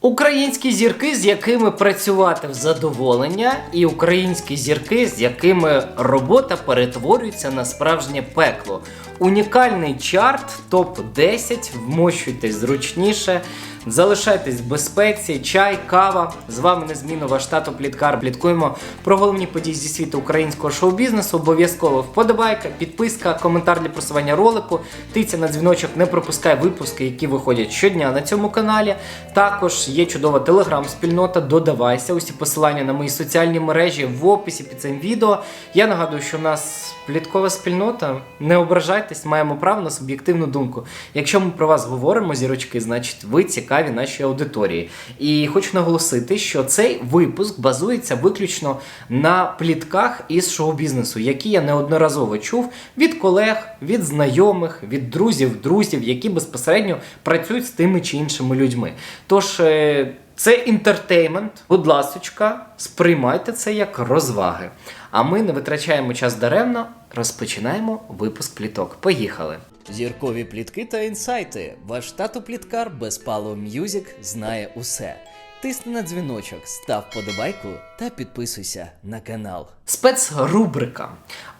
Українські зірки, з якими працювати в задоволення, і українські зірки, з якими робота перетворюється на справжнє пекло. Унікальний чарт топ 10 Вмощуйтесь зручніше, залишайтесь в безпеці, чай, кава. З вами незмінно ваш тато Пліткар. Пліткуємо про головні події зі світу українського шоу-бізнесу. Обов'язково вподобайка, підписка, коментар для просування ролику. Тиця на дзвіночок, не пропускай випуски, які виходять щодня на цьому каналі. Також є чудова телеграм-спільнота. Додавайся. Усі посилання на мої соціальні мережі в описі під цим відео. Я нагадую, що у нас пліткова спільнота. Не ображайтесь, маємо право на суб'єктивну думку. Якщо ми про вас говоримо, зірочки, значить ви цікаві нашій аудиторії. І хочу наголосити, що цей випуск базується виключно на плітках із шоу-бізнесу, які я неодноразово чув від колег, від знайомих, від друзів, друзів, які безпосередньо працюють з тими чи іншими людьми. Тож. е, це інтертеймент. Будь ласочка, сприймайте це як розваги. А ми не витрачаємо час даремно, розпочинаємо випуск пліток. Поїхали. Зіркові плітки та інсайти. Ваш тату пліткар без Пало М'юзік знає усе. Тисни на дзвіночок, став подобайку та підписуйся на канал. Спецрубрика.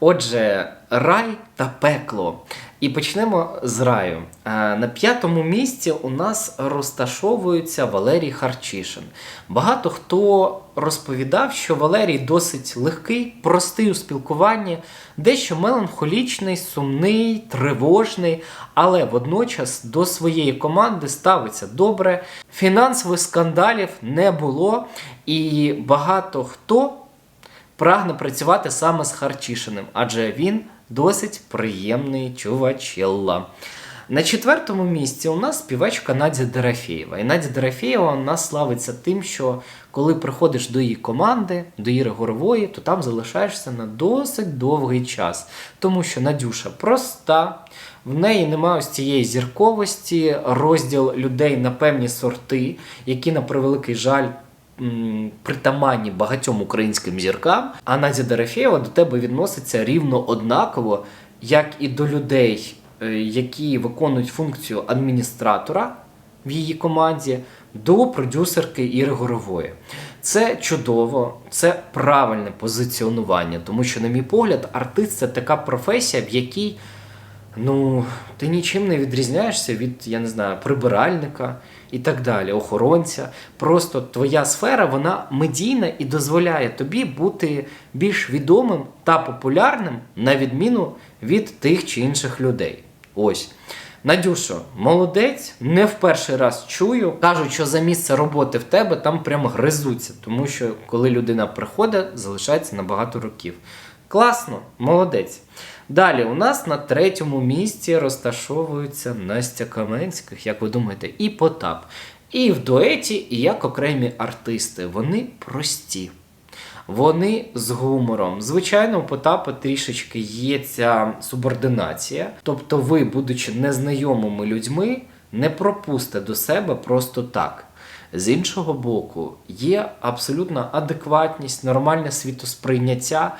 Отже, рай та пекло. І почнемо з раю. Е, На п'ятому місці у нас розташовується Валерій Харчишин. Багато хто розповідав, що Валерій досить легкий, простий у спілкуванні, дещо меланхолічний, сумний, тривожний, але водночас до своєї команди ставиться добре. Фінансових скандалів не було, і багато хто прагне працювати саме з Харчишиним, адже він досить приємний чувачелла. На четвертому місці у нас співачка Надя Дорофєєва. І Надя Дорофєєва у нас славиться тим, що коли приходиш до її команди, до Іри Горової, то там залишаєшся на досить довгий час. Тому що Надюша проста, в неї немає ось цієї зірковості, розділ людей на певні сорти, які, на превеликий жаль, притаманні багатьом українським зіркам, а Надя Дорофєєва до тебе відноситься рівно однаково, як і до людей, е, які виконують функцію адміністратора в її команді, до продюсерки Іри Горової. Це чудово, це правильне позиціонування, тому що, на мій погляд, артист це така професія, в якій Ну, ти нічим не відрізняєшся від, я не знаю, прибиральника і так далі, охоронця. Просто твоя сфера вона медійна і дозволяє тобі бути більш відомим та популярним на відміну від тих чи інших людей. Ось. Надюшо, молодець, не в перший раз чую. Кажуть, що за місце роботи в тебе там прямо гризуться, тому що коли людина приходить, залишається на багато років. Класно, молодець. Далі у нас на третьому місці розташовується Настя Каменських, як ви думаєте, і Потап. І в дуеті, і як окремі артисти. Вони прості. Вони з гумором. Звичайно, у Потапа трішечки є ця субординація. Тобто, ви, будучи незнайомими людьми, не пропусте до себе просто так. З іншого боку, є абсолютна адекватність, нормальне світосприйняття.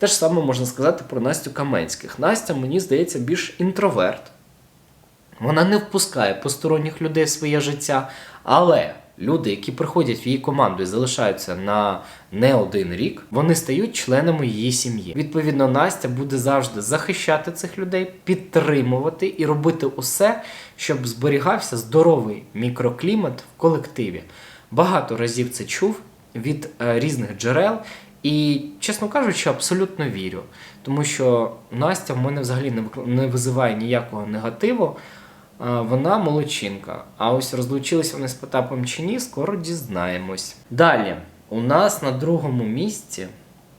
Те ж саме можна сказати про Настю Каменських. Настя, мені здається, більш інтроверт. Вона не впускає посторонніх людей в своє життя, але люди, які приходять в її команду і залишаються на не один рік, вони стають членами її сім'ї. Відповідно, Настя буде завжди захищати цих людей, підтримувати і робити усе, щоб зберігався здоровий мікроклімат в колективі. Багато разів це чув від е, різних джерел. І, чесно кажучи, абсолютно вірю. Тому що Настя в мене взагалі не визиває ніякого негативу. Вона молодчинка. А ось розлучилися вони з Потапом чи ні, скоро дізнаємось. Далі, у нас на другому місці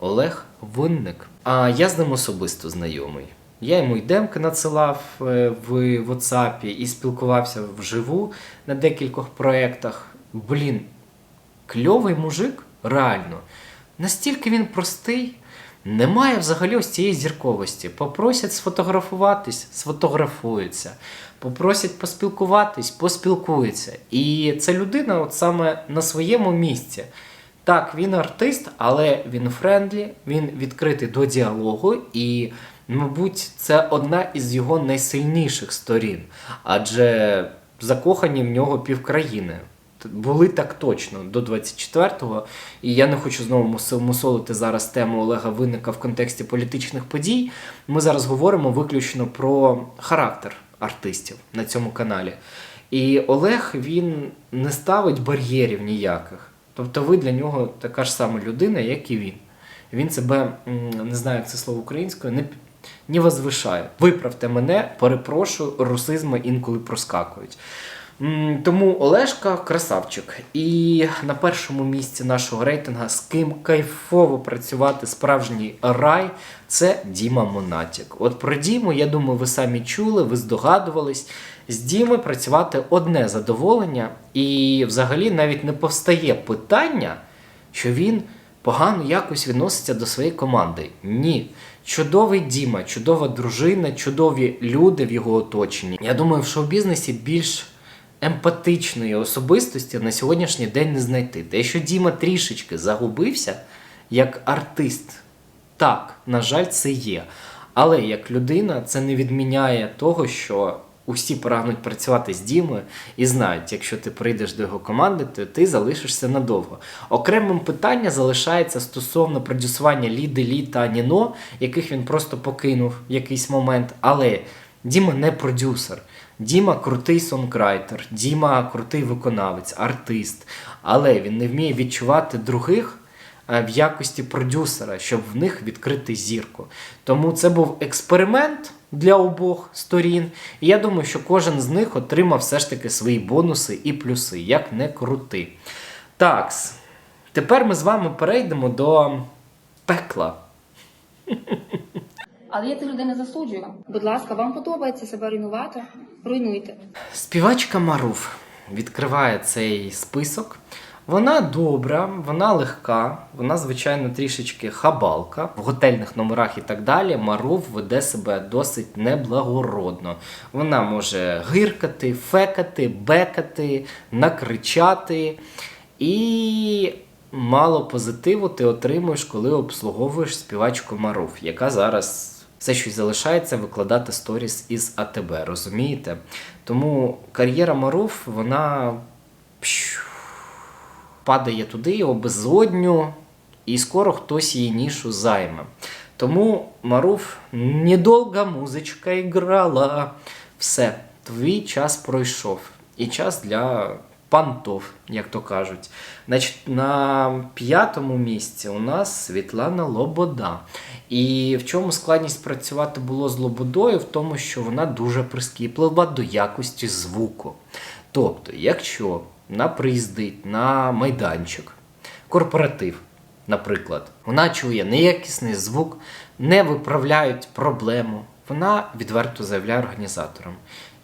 Олег Винник. А я з ним особисто знайомий. Я йому й демки надсилав е, в WhatsApp і спілкувався вживу на декількох проєктах. Блін, кльовий мужик, реально. Настільки він простий, немає взагалі ось цієї зірковості. Попросять сфотографуватись, сфотографуються. Попросять поспілкуватись, поспілкуються. І ця людина, от саме на своєму місці. Так, він артист, але він френдлі, він відкритий до діалогу, і, мабуть, це одна із його найсильніших сторін. Адже закохані в нього півкраїни. Були так точно до 24-го. І я не хочу знову мус- мусолити зараз тему Олега Винника в контексті політичних подій. Ми зараз говоримо виключно про характер артистів на цьому каналі. І Олег він не ставить бар'єрів ніяких. Тобто ви для нього така ж сама людина, як і він. Він себе, не знаю, як це слово українською, не, не возвишає. Виправте мене, перепрошую, русизми інколи проскакують. Тому Олешка красавчик. І на першому місці нашого рейтинга з ким кайфово працювати справжній рай це Діма Монатік. От про Діму, я думаю, ви самі чули, ви здогадувались. З Діми працювати одне задоволення, і взагалі навіть не повстає питання, що він погано якось відноситься до своєї команди. Ні. Чудовий Діма, чудова дружина, чудові люди в його оточенні. Я думаю, в шоу-бізнесі більш емпатичної особистості на сьогоднішній день не знайти. Те, що Діма трішечки загубився як артист, так, на жаль, це є. Але як людина, це не відміняє того, що усі прагнуть працювати з Дімою і знають, якщо ти прийдеш до його команди, то ти залишишся надовго. Окремим питання залишається стосовно продюсування Ліди Лі та Ніно, яких він просто покинув в якийсь момент. Але Діма не продюсер. Діма крутий сонграйтер, Діма крутий виконавець, артист, але він не вміє відчувати других е, в якості продюсера, щоб в них відкрити зірку. Тому це був експеримент для обох сторін. І я думаю, що кожен з них отримав все ж таки свої бонуси і плюси, як не крути. Такс. Тепер ми з вами перейдемо до пекла. Але я цих людей не засуджую. Будь ласка, вам подобається себе руйнувати? Руйнуйте. Співачка Маруф відкриває цей список. Вона добра, вона легка, вона, звичайно, трішечки хабалка. В готельних номерах і так далі Маруф веде себе досить неблагородно. Вона може гиркати, фекати, бекати, накричати. І мало позитиву ти отримуєш, коли обслуговуєш співачку Маруф, яка зараз все, що залишається, викладати сторіс із АТБ, розумієте? Тому кар'єра Маруф, вона падає туди, у безодню, і скоро хтось її нішу займе. Тому Маруф недовга музичка іграла. Все, твій час пройшов. І час для пантов, як то кажуть. Значить, на п'ятому місці у нас Світлана Лобода. І в чому складність працювати було з Лободою? В тому, що вона дуже прискіплива до якості звуку. Тобто, якщо вона приїздить на майданчик, корпоратив, наприклад, вона чує неякісний звук, не виправляють проблему. Вона відверто заявляє організаторам: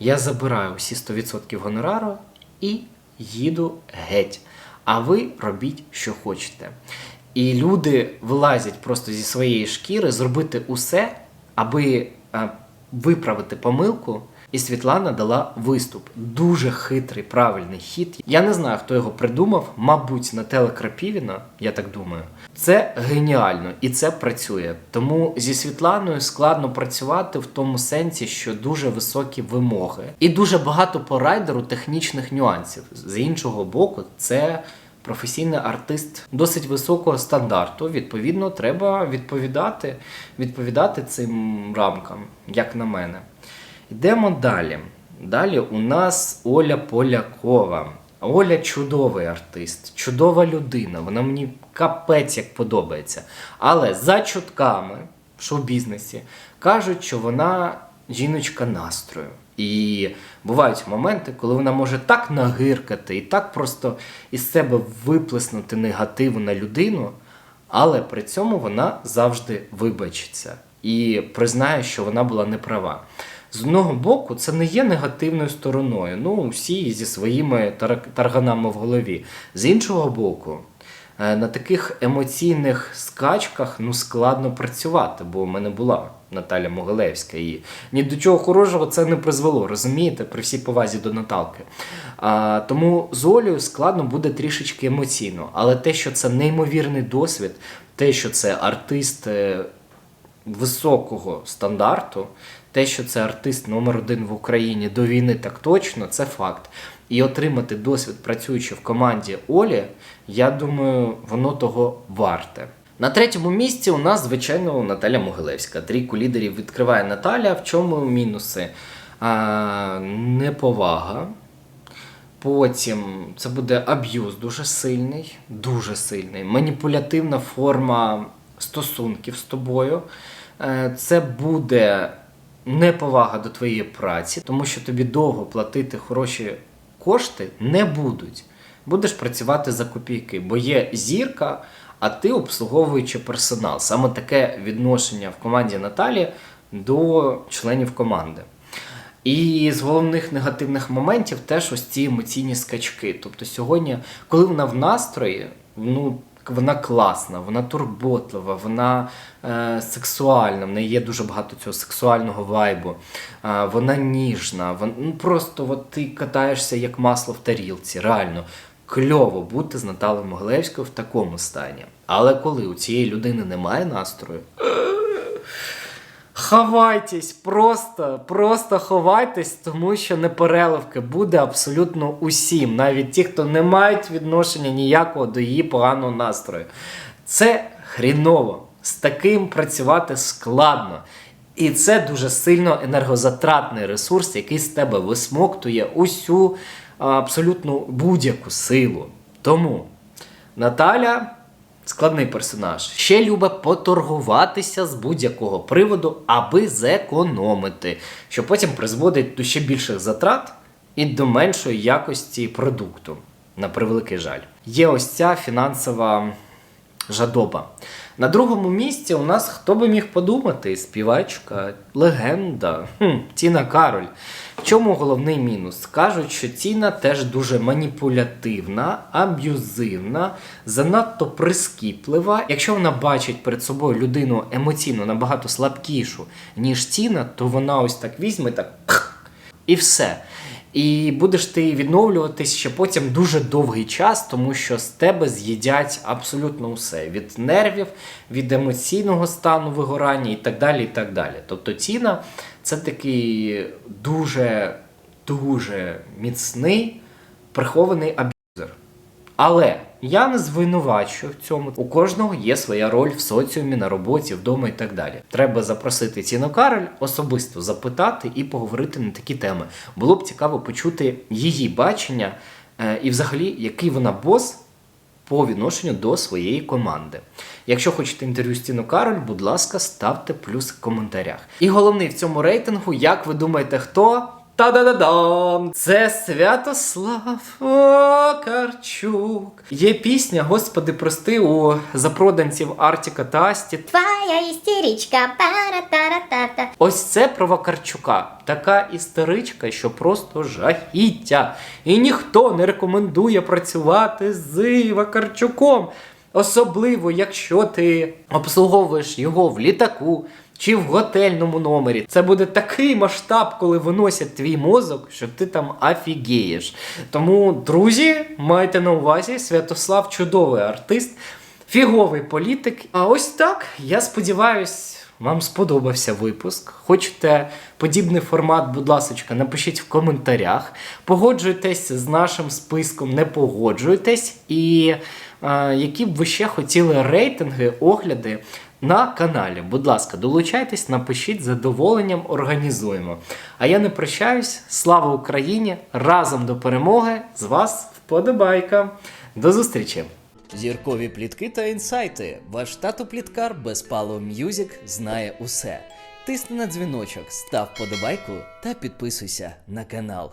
я забираю усі 100% гонорару і їду геть. А ви робіть, що хочете. І люди вилазять просто зі своєї шкіри, зробити усе, аби е, виправити помилку. І Світлана дала виступ. Дуже хитрий, правильний хід. Я не знаю, хто його придумав. Мабуть, Нателла Крапівіна, я так думаю. Це геніально і це працює. Тому зі Світланою складно працювати в тому сенсі, що дуже високі вимоги, і дуже багато по райдеру технічних нюансів. З іншого боку, це професійний артист досить високого стандарту. Відповідно, треба відповідати, відповідати цим рамкам, як на мене. Йдемо далі. Далі у нас Оля Полякова. Оля чудовий артист, чудова людина. Вона мені капець як подобається. Але за чутками в шоу-бізнесі кажуть, що вона жіночка настрою. І бувають моменти, коли вона може так нагиркати і так просто із себе виплеснути негативу на людину, але при цьому вона завжди вибачиться і признає, що вона була неправа. З одного боку, це не є негативною стороною. Ну, всі зі своїми тарганами в голові. З іншого боку, е, на таких емоційних скачках ну, складно працювати, бо в мене була Наталя Могилевська, і ні до чого хорошого це не призвело, розумієте, при всій повазі до Наталки. А, тому з Олею складно буде трішечки емоційно, але те, що це неймовірний досвід, те, що це артист е, високого стандарту, те, що це артист номер один в Україні до війни, так точно, це факт. і отримати досвід, працюючи в команді Олі, я думаю, воно того варте. На третьому місці у нас, звичайно, Наталя Могилевська. Трійку лідерів відкриває Наталя. В чому мінуси? А, неповага. Потім це буде аб'юз дуже сильний, дуже сильний, маніпулятивна форма стосунків з тобою. Е, Це буде неповага до твоєї праці, тому що тобі довго платити хороші кошти не будуть. Будеш працювати за копійки, бо є зірка, а ти обслуговуючи персонал. Саме таке відношення в команді Наталі до членів команди. І з головних негативних моментів теж ось ці емоційні скачки. Тобто сьогодні, коли вона в настрої, ну вона класна, вона турботлива, вона е, сексуальна, в неї є дуже багато цього сексуального вайбу, е, вона ніжна, вон, ну, просто от ти катаєшся як масло в тарілці, реально. Кльово бути з Наталою Могилевською в такому стані. Але коли у цієї людини немає настрою, Ховайтесь, просто, просто ховайтесь, тому що непереливки буде абсолютно усім, навіть ті, хто не мають відношення ніякого до її поганого настрою. Це хріново. З таким працювати складно. І це дуже сильно енергозатратний ресурс, який з тебе висмоктує усю абсолютно будь-яку силу. Тому Наталя складний персонаж. Ще любить поторгуватися з будь-якого приводу, аби зекономити, що потім призводить до ще більших затрат і до меншої якості продукту. На превеликий жаль. Є ось ця фінансова жадоба. На другому місці у нас хто би міг подумати, співачка, легенда хм, Тіна Кароль. В чому головний мінус? Кажуть, що Тіна теж дуже маніпулятивна, аб'юзивна, занадто прискіплива. Якщо вона бачить перед собою людину емоційно набагато слабкішу, ніж Тіна, то вона ось так візьме так і все. І будеш ти відновлюватись ще потім дуже довгий час, тому що з тебе з'їдять абсолютно все: від нервів, від емоційного стану вигорання і так далі. і так далі. Тобто Тіна це такий дуже дуже міцний прихований аб'юзер. Але я не звинувачую в цьому. У кожного є своя роль в соціумі, на роботі, вдома і так далі. Треба запросити Тіну Кароль, особисто запитати і поговорити на такі теми. Було б цікаво почути її бачення е, і, взагалі, який вона бос по відношенню до своєї команди. Якщо хочете інтерв'ю з Тіну Кароль, будь ласка, ставте плюс в коментарях. І головний в цьому рейтингу, як ви думаєте, хто? Та-да-да-дам! Це Святослав Окарчук. Є пісня, Господи, прости у запроданців Артіка та Асті. Твоя істеричка, пара-тара-та-та. Ось це про Вакарчука. Така істеричка, що просто жахіття. І ніхто не рекомендує працювати з Вакарчуком. Особливо, якщо ти обслуговуєш його в літаку чи в готельному номері. Це буде такий масштаб, коли виносять твій мозок, що ти там офігієш. Тому, друзі, майте на увазі, Святослав чудовий артист, фіговий політик. А ось так, я сподіваюсь. Вам сподобався випуск. Хочете подібний формат, будь ласка, напишіть в коментарях. Погоджуйтесь з нашим списком, не погоджуйтесь. І які б ви ще хотіли рейтинги, огляди на каналі. Будь ласка, долучайтесь, напишіть задоволенням, організуємо. А я не прощаюсь. Слава Україні! Разом до перемоги! З вас вподобайка! До зустрічі! Зіркові плітки та інсайти. Ваш тато пліткар Безпало М'юзік знає усе. Тисни на дзвіночок, став подобайку та підписуйся на канал.